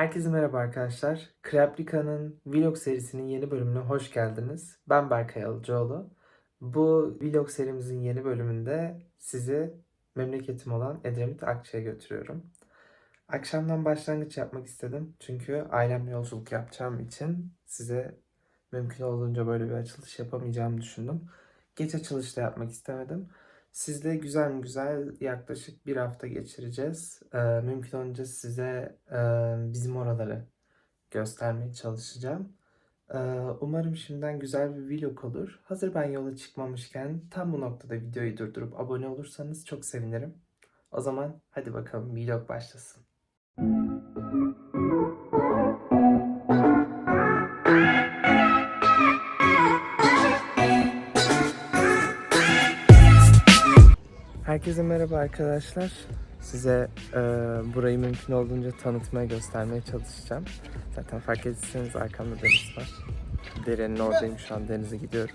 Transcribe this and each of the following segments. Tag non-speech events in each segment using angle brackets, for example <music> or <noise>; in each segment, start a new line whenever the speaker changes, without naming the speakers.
Herkese merhaba arkadaşlar. Kraplika'nın vlog serisinin yeni bölümüne hoş geldiniz. Ben Berkay Alıcıoğlu. Bu vlog serimizin yeni bölümünde sizi memleketim olan Edremit Akça'ya götürüyorum. Akşamdan başlangıç yapmak istedim. Çünkü ailemle yolculuk yapacağım için size mümkün olduğunca böyle bir açılış yapamayacağımı düşündüm. Geç açılışta yapmak istemedim. Sizle güzel güzel yaklaşık bir hafta geçireceğiz. Ee, mümkün olunca size e, bizim oraları göstermeye çalışacağım. Ee, umarım şimdiden güzel bir vlog olur. Hazır ben yola çıkmamışken tam bu noktada videoyu durdurup abone olursanız çok sevinirim. O zaman hadi bakalım vlog başlasın. Herkese merhaba arkadaşlar. Size e, burayı mümkün olduğunca tanıtmaya, göstermeye çalışacağım. Zaten fark ettiyseniz arkamda deniz var. Derenin oradayım şu an denize gidiyorum.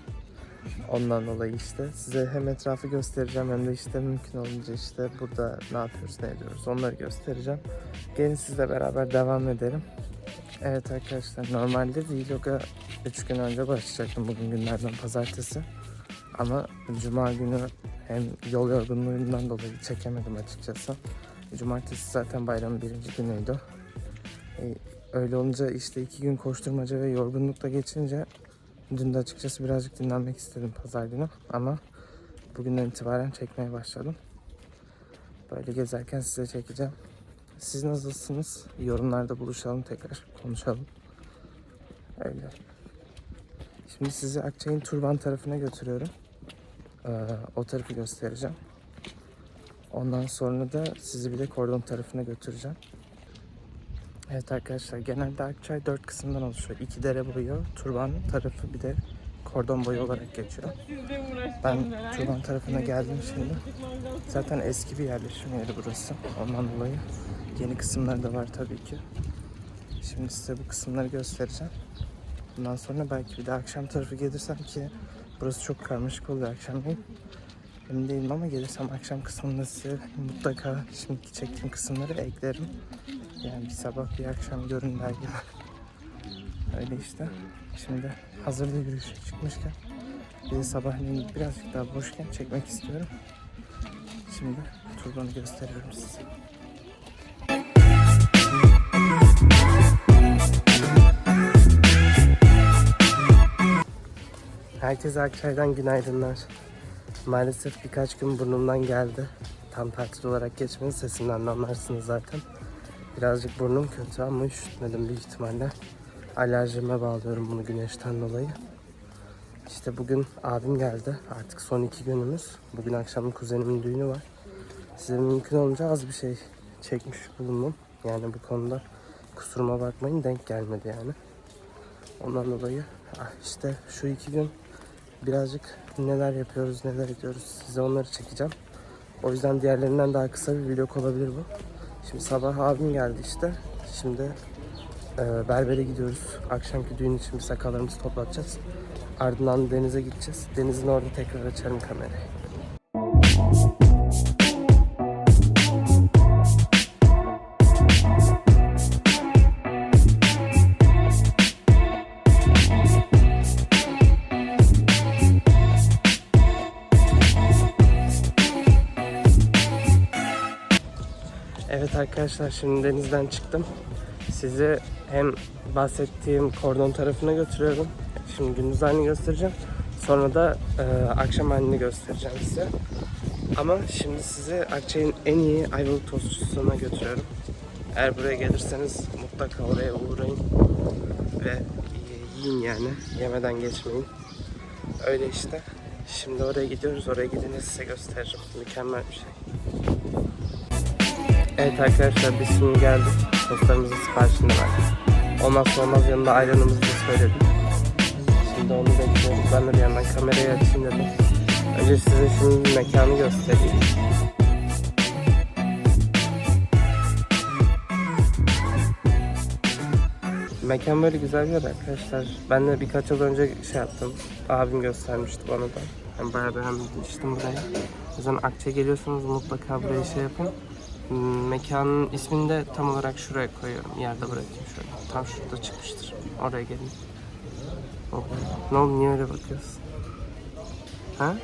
Ondan dolayı işte size hem etrafı göstereceğim hem de işte mümkün olunca işte burada ne yapıyoruz, ne ediyoruz onları göstereceğim. Gelin sizle beraber devam edelim. Evet arkadaşlar normalde vloga 3 gün önce başlayacaktım bugün günlerden pazartesi. Ama cuma günü hem yol yorgunluğundan dolayı çekemedim açıkçası. Cumartesi zaten bayramın birinci günüydü. E, öyle olunca işte iki gün koşturmaca ve yorgunlukla geçince dün de açıkçası birazcık dinlenmek istedim pazar günü. Ama bugünden itibaren çekmeye başladım. Böyle gezerken size çekeceğim. Siz nasılsınız? Yorumlarda buluşalım tekrar konuşalım. Öyle. Şimdi sizi Akçay'ın Turban tarafına götürüyorum. Ee, o tarafı göstereceğim. Ondan sonra da sizi bir de kordon tarafına götüreceğim. Evet arkadaşlar genelde Akçay dört kısımdan oluşuyor. İki dere boyu, turban tarafı bir de kordon boyu olarak geçiyor. Ben turban tarafına geldim şimdi. Zaten eski bir yerleşim yeri burası. Ondan dolayı yeni kısımları da var tabii ki. Şimdi size bu kısımları göstereceğim. Bundan sonra belki bir de akşam tarafı gelirsem ki burası çok karmaşık oluyor akşamleyin. Emin değilim ama gelirsem akşam kısmında size mutlaka şimdiki çektiğim kısımları eklerim. Yani bir sabah bir akşam görün gibi. Öyle işte. Şimdi hazır bir yürüyüşe çıkmışken bir de sabahleyin birazcık daha boşken çekmek istiyorum. Şimdi turbanı gösteriyorum size. Herkese Akçay'dan günaydınlar. Maalesef birkaç gün burnumdan geldi. Tam tatil olarak geçmedi. Sesimden de anlarsınız zaten. Birazcık burnum kötü ama üşütmedim büyük ihtimalle. Alerjime bağlıyorum bunu güneşten dolayı. İşte bugün abim geldi. Artık son iki günümüz. Bugün akşam kuzenimin düğünü var. Size mümkün olunca az bir şey çekmiş bulundum. Yani bu konuda kusuruma bakmayın denk gelmedi yani. Ondan dolayı ah işte şu iki gün birazcık neler yapıyoruz, neler ediyoruz size onları çekeceğim. O yüzden diğerlerinden daha kısa bir vlog olabilir bu. Şimdi sabah abim geldi işte. Şimdi e, berbere gidiyoruz. Akşamki düğün için bir sakallarımızı toplatacağız. Ardından denize gideceğiz. Denizin orada tekrar açarım kamerayı. Evet arkadaşlar şimdi denizden çıktım. Sizi hem bahsettiğim kordon tarafına götürüyorum. Şimdi gündüz halini göstereceğim. Sonra da e, akşam halini göstereceğim size. Ama şimdi sizi Akçay'ın en iyi Ayvalık tostçusuna götürüyorum. Eğer buraya gelirseniz mutlaka oraya uğrayın. Ve yiyin yani. Yemeden geçmeyin. Öyle işte. Şimdi oraya gidiyoruz. Oraya gidince size göstereceğim. Mükemmel bir şey. Evet arkadaşlar biz şimdi geldik. Tostlarımızın siparişini verdik. Olmazsa olmaz yanında ayranımızı da söyledik. Şimdi onu bekliyoruz. Ben de bir yandan kamerayı açayım dedim. Önce size şimdi mekanı göstereyim. Mekan böyle güzel bir yer arkadaşlar. Ben de birkaç yıl önce şey yaptım. Abim göstermişti bana da. Ben bayağı beğenmiştim burayı. O yüzden Akça'ya geliyorsanız mutlaka buraya şey yapın. Hmm, Mekanın ismini de tam olarak şuraya koyuyorum. Yerde bırakayım şöyle. Tam şurada çıkmıştır. Oraya gelin. Oh. Ne oldu niye öyle bakıyorsun? Ha?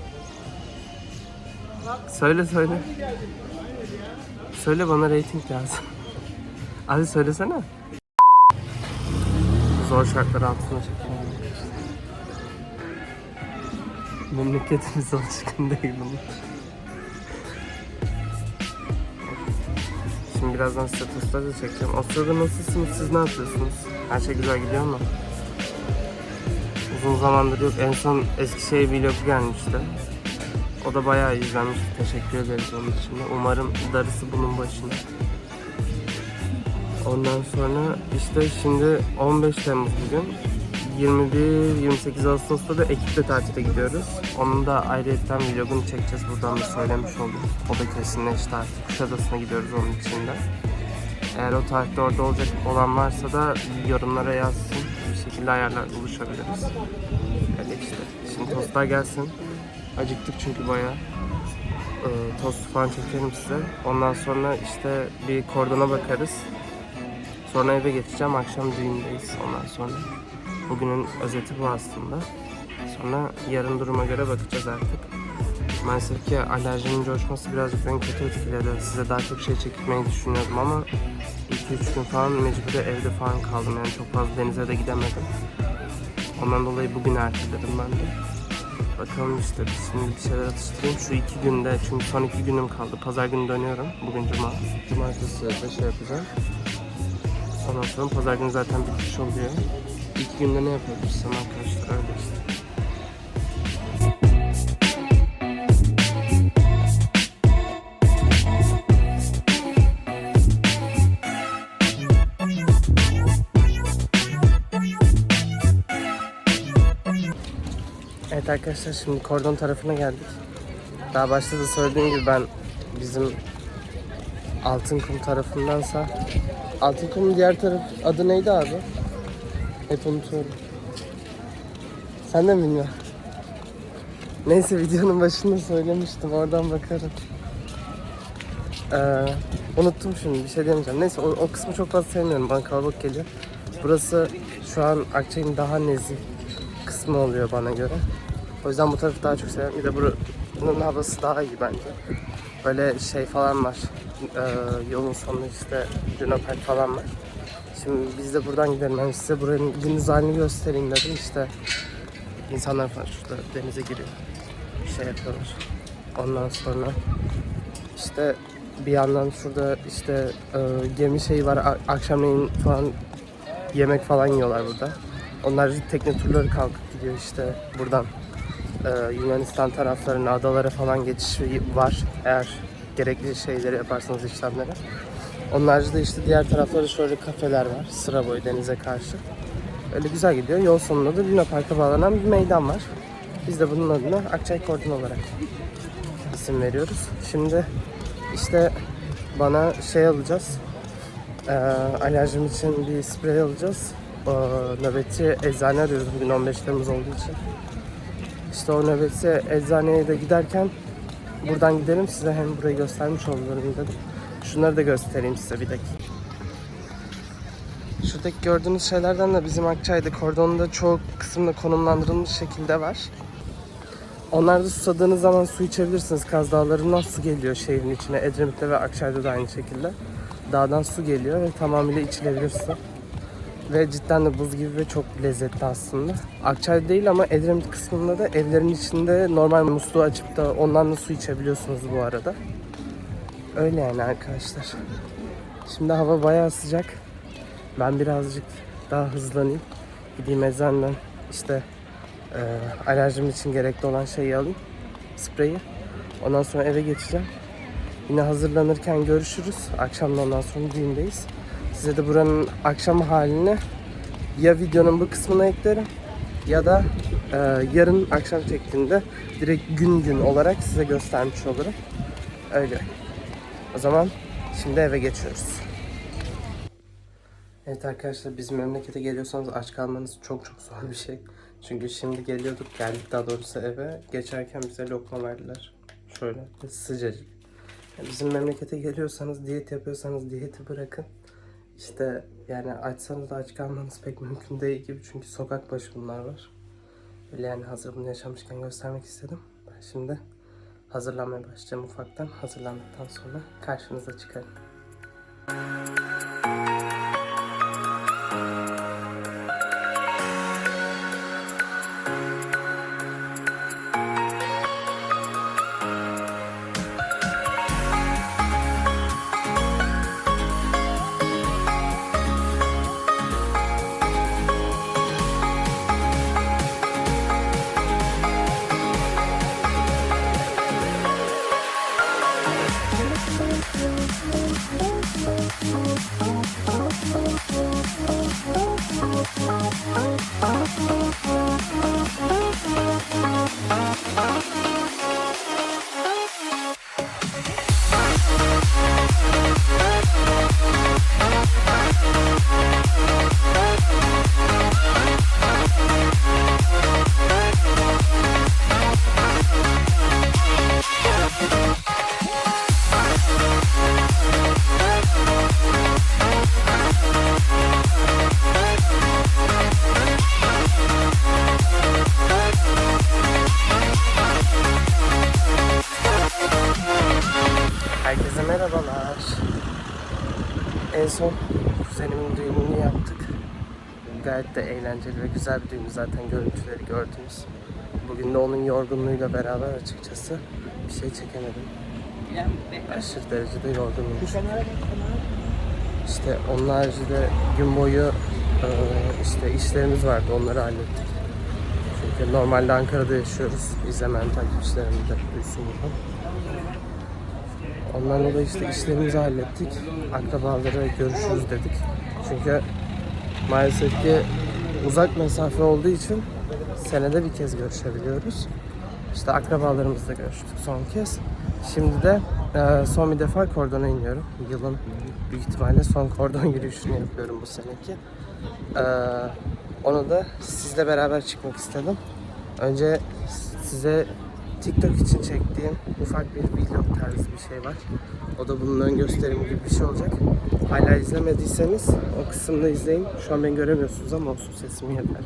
Söyle söyle. Söyle bana rating lazım. <laughs> Hadi söylesene. Zor şartlar altında çekiyorum. Memleketimiz alışkın <laughs> değil bunun. Şimdi birazdan tostları da çekeceğim. O sırada nasılsınız? Siz ne yapıyorsunuz? Her şey güzel gidiyor mu? Uzun zamandır yok. En son Eskişehir vlog gelmişti. O da bayağı izlenmiş. Teşekkür ederiz onun için de. Umarım darısı bunun başına. Ondan sonra işte şimdi 15 Temmuz bugün. 21-28 Ağustos'ta da ekiple tatile gidiyoruz. Onun da ayrıyetten vlogunu çekeceğiz. Buradan da söylemiş oldum. O da kesinleşti artık. Kuşadası'na gidiyoruz onun için de. Eğer o tarihte orada olacak olan varsa da yorumlara yazsın. Bir şekilde ayarlar buluşabiliriz. Öyle işte. Şimdi tostlar gelsin. Acıktık çünkü bayağı. Ee, tost falan çekerim size. Ondan sonra işte bir kordona bakarız. Sonra eve geçeceğim. Akşam düğündeyiz ondan sonra. Bugünün özeti bu aslında. Sonra yarın duruma göre bakacağız artık. Maalesef ki alerjinin coşması birazcık beni kötü etkiledi. Size daha çok şey çekmeyi düşünüyordum ama 2-3 gün falan mecburi evde falan kaldım. Yani çok fazla denize de gidemedim. Ondan dolayı bugün erteledim ben de. Bakalım işte şimdi bir şeyler atıştırayım. Şu iki günde çünkü son iki günüm kaldı. Pazar günü dönüyorum. Bugün cuma. Cumartesi de şey yapacağım. Ondan sonra pazar günü zaten bitmiş oluyor. İlk günde ne yapabilirsem arkadaşlar öyle. Evet arkadaşlar şimdi kordon tarafına geldik. Daha başta da söylediğim gibi ben bizim Altınkum tarafındansa Altınkum'un diğer taraf adı neydi abi? Hep unutuyorum. Sen de mi bilmiyorsun? Neyse videonun başında söylemiştim oradan bakarım. Ee, unuttum şimdi bir şey demeyeceğim. Neyse o, o kısmı çok fazla sevmiyorum bana kalabalık geliyor. Burası şu an Akçay'ın daha nezih kısmı oluyor bana göre. O yüzden bu tarafı daha çok seviyorum. Bir de buranın havası daha iyi bence. Böyle şey falan var. Ee, yolun sonunda işte Luna Park falan var. Şimdi biz de buradan gidelim. Ben size buranın gündüz halini göstereyim dedim. İşte insanlar falan şurada denize giriyor. Bir şey yapıyorlar. Ondan sonra işte bir yandan şurada işte e, gemi şeyi var. Akşamleyin falan yemek falan yiyorlar burada. Onlar tekne turları kalkıp gidiyor işte buradan e, Yunanistan taraflarına, adalara falan geçiş var. Eğer gerekli şeyleri yaparsanız işlemleri. Onun haricinde işte diğer taraflarda şöyle kafeler var. Sıra boyu denize karşı. Öyle güzel gidiyor. Yol sonunda da Luna Park'a bağlanan bir meydan var. Biz de bunun adına Akçay Kordon olarak isim veriyoruz. Şimdi işte bana şey alacağız. Ee, alerjim için bir sprey alacağız. Ee, nöbetçi eczane arıyoruz bugün 15 Temmuz olduğu için. İşte o nöbetçi eczaneye de giderken buradan gidelim size hem burayı göstermiş olurum dedim. Şunları da göstereyim size bir dakika. Şuradaki gördüğünüz şeylerden de bizim Akçay'da kordonda çoğu kısımda konumlandırılmış şekilde var. Onlarda susadığınız zaman su içebilirsiniz. Kaz Dağları'ndan su geliyor şehrin içine. Edremit'te ve Akçay'da da aynı şekilde. Dağdan su geliyor ve tamamıyla içilebilir su. Ve cidden de buz gibi ve çok lezzetli aslında. Akçay değil ama Edremit kısmında da evlerin içinde normal musluğu açıp da ondan da su içebiliyorsunuz bu arada. Öyle yani arkadaşlar. Şimdi hava bayağı sıcak. Ben birazcık daha hızlanayım. Gideyim eczaneden işte e, alerjim için gerekli olan şeyi alayım. Spreyi. Ondan sonra eve geçeceğim. Yine hazırlanırken görüşürüz. Akşam da ondan sonra düğündeyiz. Size de buranın akşam halini ya videonun bu kısmına eklerim ya da e, yarın akşam çektiğimde direkt gün gün olarak size göstermiş olurum. Öyle. O zaman şimdi eve geçiyoruz. Evet arkadaşlar bizim memlekete geliyorsanız aç kalmanız çok çok zor bir şey. Çünkü şimdi geliyorduk geldik daha doğrusu eve. Geçerken bize lokma verdiler. Şöyle sıcacık. Bizim memlekete geliyorsanız, diyet yapıyorsanız diyeti bırakın. İşte yani açsanız da aç kalmanız pek mümkün değil gibi çünkü sokak başı bunlar var. Öyle yani hazır bunu yaşamışken göstermek istedim. Ben şimdi hazırlanmaya başlayacağım ufaktan. Hazırlandıktan sonra karşınıza çıkarım. Gayet de eğlenceli ve güzel bir düğün zaten görüntüleri gördünüz. Bugün de onun yorgunluğuyla beraber açıkçası bir şey çekemedim. Aşırı derecede yorgunum. İşte onun haricinde gün boyu e, işte işlerimiz vardı onları hallettik. Çünkü normalde Ankara'da yaşıyoruz. İzlemeyen takipçilerim de duysun buradan. Ondan dolayı işte işlerimizi hallettik. Akrabalara görüşürüz dedik. Çünkü maalesef ki uzak mesafe olduğu için senede bir kez görüşebiliyoruz. İşte akrabalarımızla görüştük son kez. Şimdi de e, son bir defa kordona iniyorum. Yılın büyük ihtimalle son kordon <laughs> yürüyüşünü yapıyorum bu seneki. E, onu da sizle beraber çıkmak istedim. Önce size TikTok için çektiğim ufak bir vlog tarzı bir şey var. O da bunun ön gösterimi gibi bir şey olacak. Hala izlemediyseniz o kısımda izleyin. Şu an beni göremiyorsunuz ama olsun sesim yeter.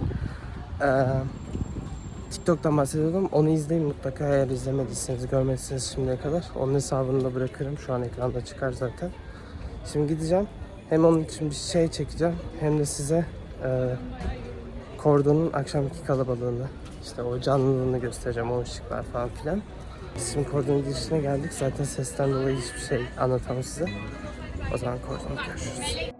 Ee, TikTok'tan bahsediyordum. Onu izleyin mutlaka eğer izlemediyseniz, görmediyseniz şimdiye kadar. Onun hesabını da bırakırım. Şu an ekranda çıkar zaten. Şimdi gideceğim. Hem onun için bir şey çekeceğim hem de size e, kordonun akşamki kalabalığını, işte o canlılığını göstereceğim, o ışıklar falan filan. Şimdi kordonun girişine geldik. Zaten sesten dolayı hiçbir şey anlatamam size. O zaman kordonda görüşürüz.